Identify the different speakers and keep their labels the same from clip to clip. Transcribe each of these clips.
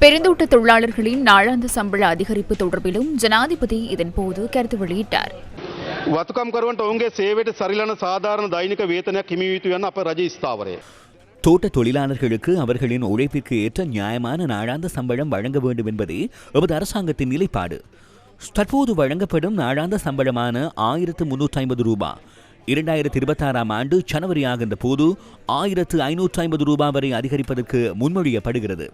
Speaker 1: பெருந்தோட்ட தொழிலாளர்களின் நாளாந்த சம்பள அதிகரிப்பு தொடர்பிலும் ஜனாதிபதி இதன்போது கருத்து வெளியிட்டார்
Speaker 2: වතුකම්කරුවන්ට ඔවුන්ගේ සේවට සරිලන සාධාරණ දෛනික වේතනයක් හිමි යුතු යන්න අප රජ ස්ථාවරය.
Speaker 3: தோட்ட தொழிலாளர்களுக்கு அவர்களின் உழைப்பிற்கு ஏற்ற நியாயமான நாளாந்த சம்பளம் வழங்க வேண்டும் என்பதே எமது அரசாங்கத்தின் நிலைப்பாடு தற்போது வழங்கப்படும் நாளாந்த சம்பளமான ஆயிரத்து முன்னூற்றி ஐம்பது ரூபாய் இரண்டாயிரத்தி இருபத்தாறாம் ஆண்டு ஜனவரி ஆகின்ற போது ஆயிரத்து ஐநூற்றி ஐம்பது ரூபாய் வரை அதிகரிப்பதற்கு முன்மொழியப்படுகிறது.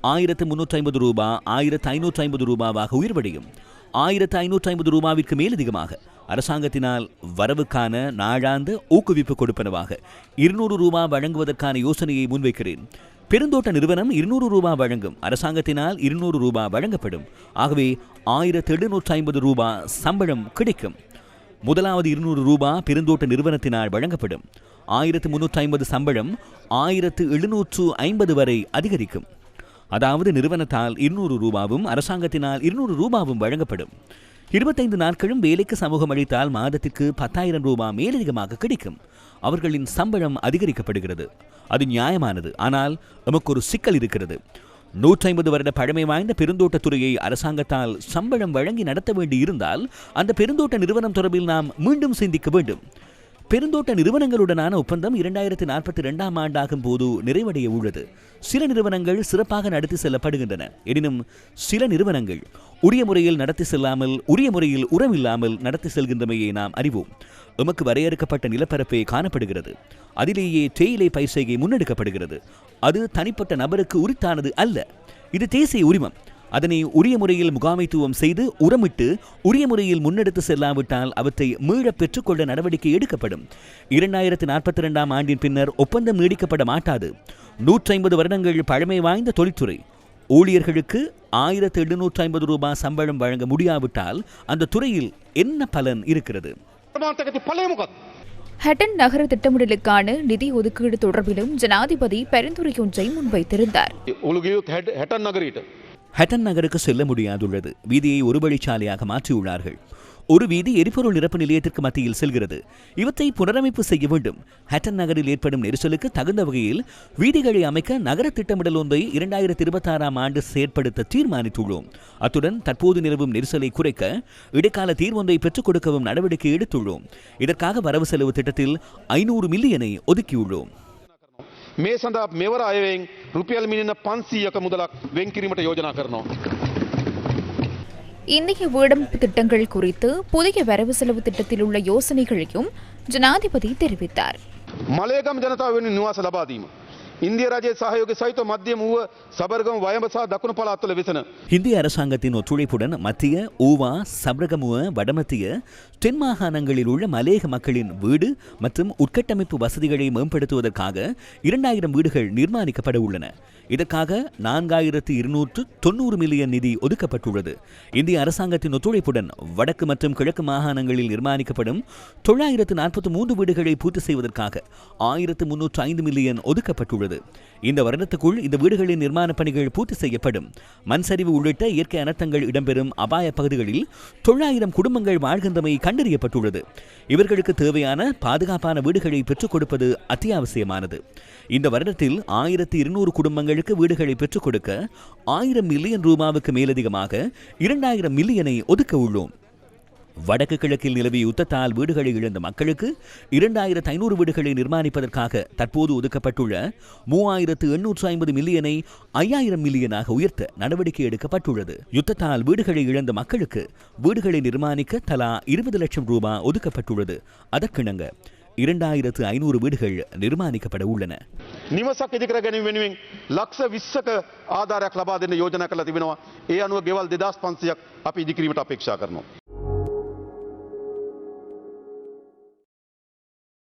Speaker 3: ஆயிரத்து முன்னூற்றி ஐம்பது ரூபாய் ஆயிரத்து ஐநூற்றி ஐம்பது ரூபாவாக உயர்வடையும் ஆயிரத்து ஐநூற்றி ஐம்பது ரூபாவிற்கு மேலதிகமாக. அரசாங்கத்தினால் வரவுக்கான நாளாந்த ஊக்குவிப்பு கொடுப்பனவாக இருநூறு ரூபாய் வழங்குவதற்கான யோசனையை முன்வைக்கிறேன். பெருந்தோட்ட நிறுவனம் இருநூறு ரூபாய் வழங்கும். அரசாங்கத்தினால் இருநூறு ரூபாய் வழங்கப்படும். ஆகவே ஆயிரத்து எழுநூற்று ஐம்பது ரூபாய் சம்பளம் கிடைக்கும். முதலாவது இருநூறு ரூபாய் பெருந்தோட்ட நிறுவனத்தினால் வழங்கப்படும். ஆயிரத்து முன்னூற்றி ஐம்பது சம்பளம் ஆயிரத்து எழுநூற்று ஐம்பது வரை அதிகரிக்கும். அதாவது நிறுவனத்தால் இருநூறு ரூபாவும் அரசாங்கத்தினால் இருநூறு ரூபாவும் வழங்கப்படும். இருபத்தைந்து நாட்களும் வேலைக்கு சமூகம் அளித்தால் மாதத்திற்கு பத்தாயிரம் ரூபாய் மேலதிகமாக கிடைக்கும். அவர்களின் சம்பளம் அதிகரிக்கப்படுகிறது. அது நியாயமானது. ஆனால் நமக்கு ஒரு சிக்கல் இருக்கிறது. நூற்றி ஐம்பது வருட பழமை வாய்ந்த பெருந்தோட்டத்துறையை அரசாங்கத்தால் சம்பளம் வழங்கி நடத்த வேண்டியிருந்தால் அந்த பெருந்தோட்ட நிறுவனம் தொடர்பில் நாம் மீண்டும் சிந்திக்க வேண்டும். பெருந்தோட்ட நிறுவனங்களுடனான ஒப்பந்தம் இரண்டாயிரத்தி நாற்பத்தி ரெண்டாம் ஆண்டாகும் போது நிறைவடைய உள்ளது. சில நிறுவனங்கள் சிறப்பாக நடத்தி செல்லப்படுகின்றன. எனினும் சில நிறுவனங்கள் உரிய முறையில் நடத்தி செல்லாமல் உரிய முறையில் உரம் இல்லாமல் நடத்தி செல்கின்றமையை நாம் அறிவோம். எமக்கு வரையறுக்கப்பட்ட நிலப்பரப்பே காணப்படுகிறது. அதிலேயே தேயிலை பயிர்செய்கை முன்னெடுக்கப்படுகிறது. அது தனிப்பட்ட நபருக்கு உரித்தானது அல்ல. இது தேசிய உரிமம். அதனை உரிய முறையில் முகாமைத்துவம் செய்து உரமிட்டு உரிய முறையில் முன்னெடுத்து செல்லாவிட்டால் அவற்றை மீள பெற்றுக்கொள்ள நடவடிக்கை எடுக்கப்படும். இரண்டாயிரத்தி நாற்பத்தி இரண்டாம் ஆண்டின் பின்னர் ஒப்பந்தம் நீடிக்கப்பட மாட்டாது. நூற்றி ஐம்பது வருடங்கள் பழமை வாய்ந்த தொழில்துறை ஊழியர்களுக்கு ஆயிரத்து எழுநூற்றி ஐம்பது ரூபாய் சம்பளம் வழங்க முடியாவிட்டால் அந்த துறையில் என்ன பலன் இருக்கிறது?
Speaker 1: ஹட்டன் நகர திட்டமிடலுக்கான நிதி ஒதுக்கீடு தொடர்பிலும் ஜனாதிபதி பரிந்துரையொன்றை முன்வைத்திருந்தார்.
Speaker 3: ஹட்டன் நகருக்கு செல்ல முடியாதுள்ளது. வீதியை ஒரு வழிச்சாலையாக மாற்றியுள்ளார்கள். ஒரு வீதி எரிபொருள் நிரப்பு நிலையத்திற்கு மத்தியில் செல்கிறது. இவற்றை புனரமைப்பு செய்ய வேண்டும். ஹட்டன் நகரில் ஏற்படும் நெரிசலுக்கு தகுந்த வகையில் வீதிகளை அமைக்க நகர திட்டமிடல் ஒன்றை இரண்டாயிரத்தி இருபத்தாறாம் ஆண்டு செயற்படுத்த தீர்மானித்துள்ளோம். அத்துடன் தற்போது நிலவும் நெரிசலை குறைக்க இடைக்கால தீர்வொன்றை பெற்றுக் கொடுக்கவும் நடவடிக்கை எடுத்துள்ளோம். இதற்காக வரவு செலவு திட்டத்தில் ஐநூறு மில்லியனை ஒதுக்கியுள்ளோம்.
Speaker 2: මේ සඳහා මෙවර අයවෙන් රුපියල් මිලියන පන්සීයක මුදලක් වෙන් කිරීමට යෝජනා කරනවා.
Speaker 1: இந்திய வீடமைப்பு திட்டங்கள் குறித்து புதிய வரவு செலவு திட்டத்தில் உள்ள யோசனைகளையும் ஜனாதிபதி தெரிவித்தார்
Speaker 2: මලයගම් ජනතාව වෙන නිවාස ලබාදීම. ඉන්දිය රජයේ සහයෝග සහිත මධ්‍යම වුව සබර්ගම වයඹ සහ දකුණු පළාත්වල වෙසෙන
Speaker 3: இந்திய அரசாங்கத்தின் ஒத்துழைப்புடன் மத்திய ஊவா சப்ரகமுவ வடமத்திய தென் மாகாணங்களில் உள்ள மலேக மக்களின் வீடு மற்றும் உட்கட்டமைப்பு வசதிகளை மேம்படுத்துவதற்காக இரண்டாயிரம் வீடுகள் நிர்மாணிக்கப்பட உள்ளன இதற்காக நான்காயிரத்து இருநூற்று தொண்ணூறு மில்லியன் நிதி ஒதுக்கப்பட்டுள்ளது இந்திய அரசாங்கத்தின் ஒத்துழைப்புடன் வடக்கு மற்றும் கிழக்கு மாகாணங்களில் நிர்மாணிக்கப்படும் தொள்ளாயிரத்து நாற்பத்தி மூன்று வீடுகளை பூர்த்தி செய்வதற்காக ஆயிரத்து முன்னூற்று ஐந்து மில்லியன் ஒதுக்கப்பட்டுள்ளது இந்த வருடத்துக்குள் இந்த வீடுகளின் நிர்மாண பணிகள் பூர்த்தி செய்யப்படும். மண் சரிவு உள்ளிட்ட இயற்கை அனர்த்தங்கள் இடம்பெறும் அபாய பகுதிகளில் தொள்ளாயிரம் குடும்பங்கள் வாழ்கின்றமை கண்டறியப்பட்டுள்ளது. இவர்களுக்கு தேவையான பாதுகாப்பான வீடுகளை பெற்றுக் கொடுப்பது அத்தியாவசியமானது. இந்த வருடத்தில் ஆயிரத்தி இருநூறு குடும்பங்களுக்கு வீடுகளை பெற்றுக் கொடுக்க ஆயிரம் மில்லியன் ரூபாவுக்கு மேலதிகமாக இரண்டாயிரம் மில்லியனை ஒதுக்க உள்ளோம். வடக்கு கிழக்கில் நிலவிய யுத்தத்தால் வீடுகளை இழந்த மக்களுக்கு இரண்டாயிரத்து ஐநூறு வீடுகளை நிர்மாணிப்பதற்காக தற்போது ஒதுக்கப்பட்டுள்ள மூவாயிரத்து எண்ணூற்று ஐம்பது மில்லியனை ஐயாயிரம் மில்லியனாக உயர்த்த நடவடிக்கை எடுக்கப்பட்டுள்ளது யுத்தத்தால் வீடுகளை இழந்த மக்களுக்கு வீடுகளை நிர்மாணிக்க தலா இருபது லட்சம் ரூபாய் ஒதுக்கப்பட்டுள்ளது அதற்கிணங்க இரண்டாயிரத்து ஐநூறு வீடுகள் நிர்மாணிக்கப்பட உள்ளன
Speaker 2: නිවසක් ඉදිකර ගැනීම වෙනුවෙන් ලක්ෂ විශ්සක ආධාරයක් ලබා දෙන්න යෝජනා කළ තිබෙනවා ඒ අනුව ගෙවල් දෙදස් පන්සියක් අපි ඉදිකිරීමට අපේක්ෂා කරනවා.